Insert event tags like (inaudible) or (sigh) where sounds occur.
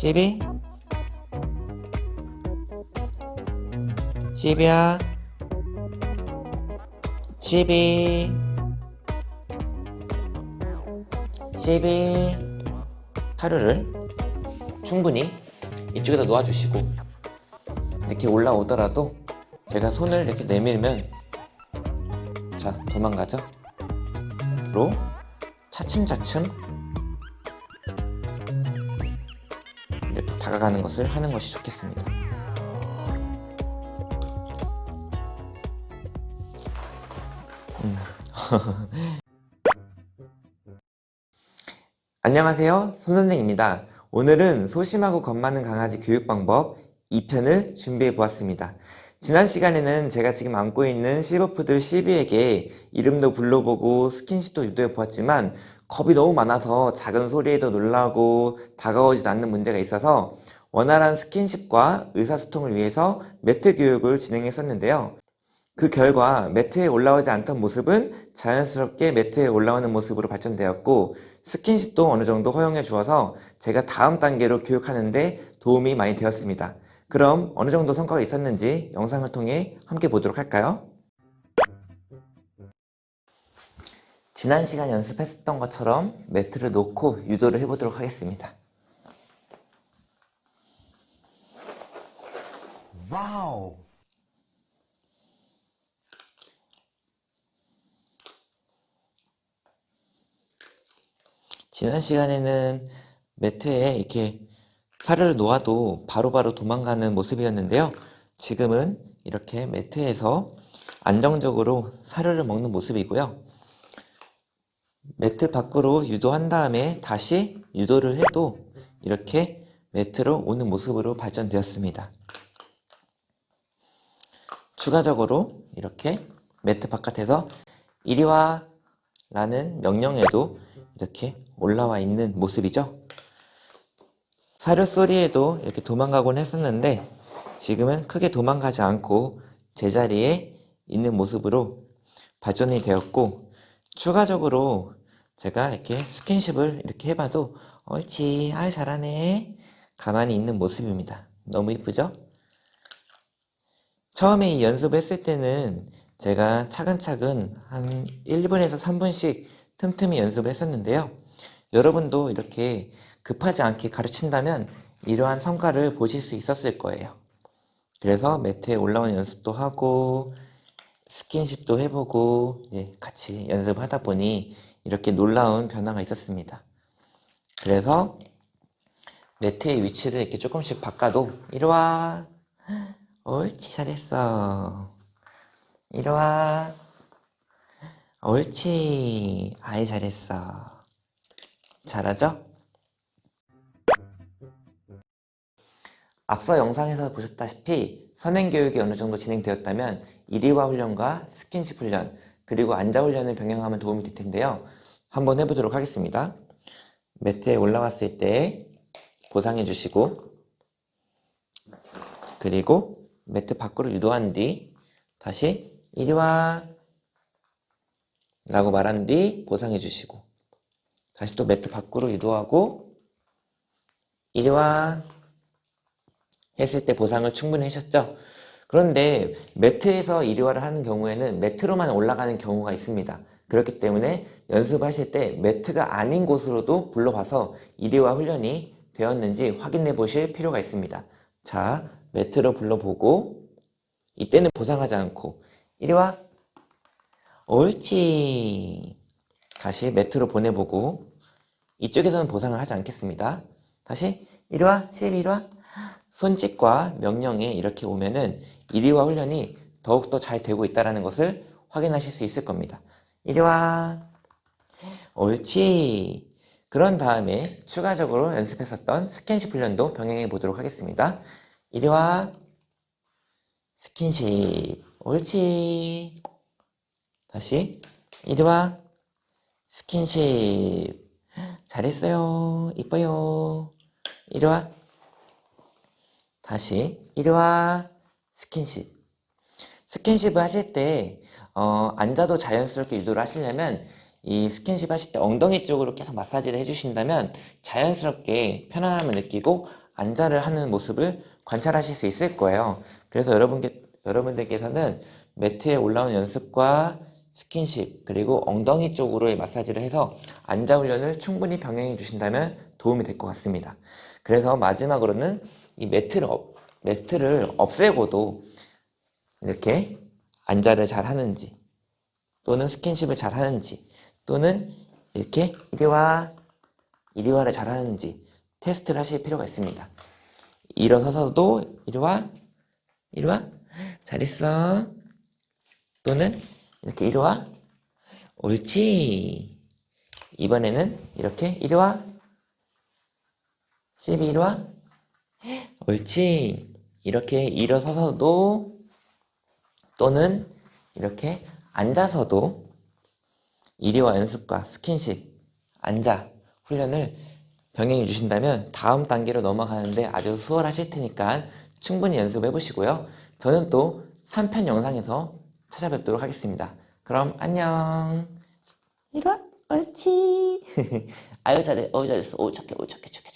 시비? 시비야? 시비? 시비? 하루를 충분히 이쪽에다 놓아주시고 이렇게 올라오더라도 제가 손을 이렇게 내밀면 자 도망가죠? 로 차츰차츰 다가가는 것을 하는 것이 좋겠습니다. 음. (laughs) 안녕하세요. 손선생입니다. 오늘은 소심하고 겁 많은 강아지 교육 방법 2편을 준비해 보았습니다. 지난 시간에는 제가 지금 안고 있는 실버푸들 시비에게 이름도 불러보고 스킨십도 유도해 보았지만 겁이 너무 많아서 작은 소리에도 놀라고 다가오지 않는 문제가 있어서 원활한 스킨십과 의사소통을 위해서 매트 교육을 진행했었는데요. 그 결과 매트에 올라오지 않던 모습은 자연스럽게 매트에 올라오는 모습으로 발전되었고 스킨십도 어느 정도 허용해 주어서 제가 다음 단계로 교육하는데 도움이 많이 되었습니다. 그럼 어느 정도 성과가 있었는지 영상을 통해 함께 보도록 할까요? 지난 시간 연습했었던 것처럼 매트를 놓고 유도를 해보도록 하겠습니다. Wow. 지난 시간에는 매트에 이렇게 사료를 놓아도 바로 바로 도망가는 모습이었는데요. 지금은 이렇게 매트에서 안정적으로 사료를 먹는 모습이고요. 매트 밖으로 유도한 다음에 다시 유도를 해도 이렇게 매트로 오는 모습으로 발전되었습니다. 추가적으로 이렇게 매트 바깥에서 이리 와 라는 명령에도 이렇게 올라와 있는 모습이죠. 사료 소리에도 이렇게 도망가곤 했었는데 지금은 크게 도망가지 않고 제자리에 있는 모습으로 발전이 되었고 추가적으로 제가 이렇게 스킨십을 이렇게 해봐도 옳지 아이 잘하네 가만히 있는 모습입니다. 너무 이쁘죠? 처음에 이 연습했을 때는 제가 차근차근 한 1분에서 3분씩 틈틈이 연습을 했었는데요. 여러분도 이렇게 급하지 않게 가르친다면 이러한 성과를 보실 수 있었을 거예요. 그래서 매트에 올라오는 연습도 하고 스킨십도 해보고 예, 같이 연습하다 보니 이렇게 놀라운 변화가 있었습니다. 그래서 매트의 위치를 이렇게 조금씩 바꿔도 이리 와. 옳지 잘했어. 이리 와. 옳지. 아이 잘했어. 잘하죠? 앞서 영상에서 보셨다시피 선행교육이 어느 정도 진행되었다면 이리와 훈련과 스킨십 훈련 그리고 앉아 훈련을 병행하면 도움이 될 텐데요 한번 해보도록 하겠습니다 매트에 올라왔을 때 보상해 주시고 그리고 매트 밖으로 유도한 뒤 다시 이리와 라고 말한 뒤 보상해 주시고 다시 또 매트 밖으로 유도하고 이리와 했을 때 보상을 충분히 하셨죠? 그런데 매트에서 이리와를 하는 경우에는 매트로만 올라가는 경우가 있습니다. 그렇기 때문에 연습하실 때 매트가 아닌 곳으로도 불러봐서 이리와 훈련이 되었는지 확인해 보실 필요가 있습니다. 자, 매트로 불러보고 이때는 보상하지 않고 이리 와 옳지 다시 매트로 보내보고 이쪽에서는 보상을 하지 않겠습니다. 다시 이리와 시비 이리와 손짓과 명령에 이렇게 오면은 이리와 훈련이 더욱더 잘 되고 있다는 것을 확인하실 수 있을 겁니다. 이리와. 옳지. 그런 다음에 추가적으로 연습했었던 스킨십 훈련도 병행해 보도록 하겠습니다. 이리와. 스킨십. 옳지. 다시. 이리와. 스킨십. 잘했어요. 이뻐요. 이리와 다시 이리와 스킨십 스킨십을 하실 때 어, 앉아도 자연스럽게 유도를 하시려면 이 스킨십 하실 때 엉덩이 쪽으로 계속 마사지를 해주신다면 자연스럽게 편안함을 느끼고 앉아를 하는 모습을 관찰하실 수 있을 거예요. 그래서 여러분께, 여러분들께서는 매트에 올라온 연습과 스킨십, 그리고 엉덩이 쪽으로의 마사지를 해서 앉아 훈련을 충분히 병행해 주신다면 도움이 될 것 같습니다. 그래서 마지막으로는 이 매트를, 없- 매트를 없애고도 이렇게 앉아를 잘 하는지, 또는 스킨십을 잘 하는지, 또는 이렇게 이리와, 이리와를 잘 하는지 테스트를 하실 필요가 있습니다. 일어서서도 이리와, 이리와, 잘했어. 또는 이렇게 이리와, 옳지. 이번에는 이렇게 이리와, 12 이리와, 옳지. 이렇게 일어서서도 또는 이렇게 앉아서도 이리와 연습과 스킨십, 앉아 훈련을 병행해 주신다면 다음 단계로 넘어가는데 아주 수월하실 테니까 충분히 연습해 보시고요. 저는 또 3편 영상에서 찾아뵙도록 하겠습니다. 그럼 안녕. 이리 와, 옳지. (laughs) 아유 잘해, 어우 잘했어, 오 착해, 오 착해, 착해.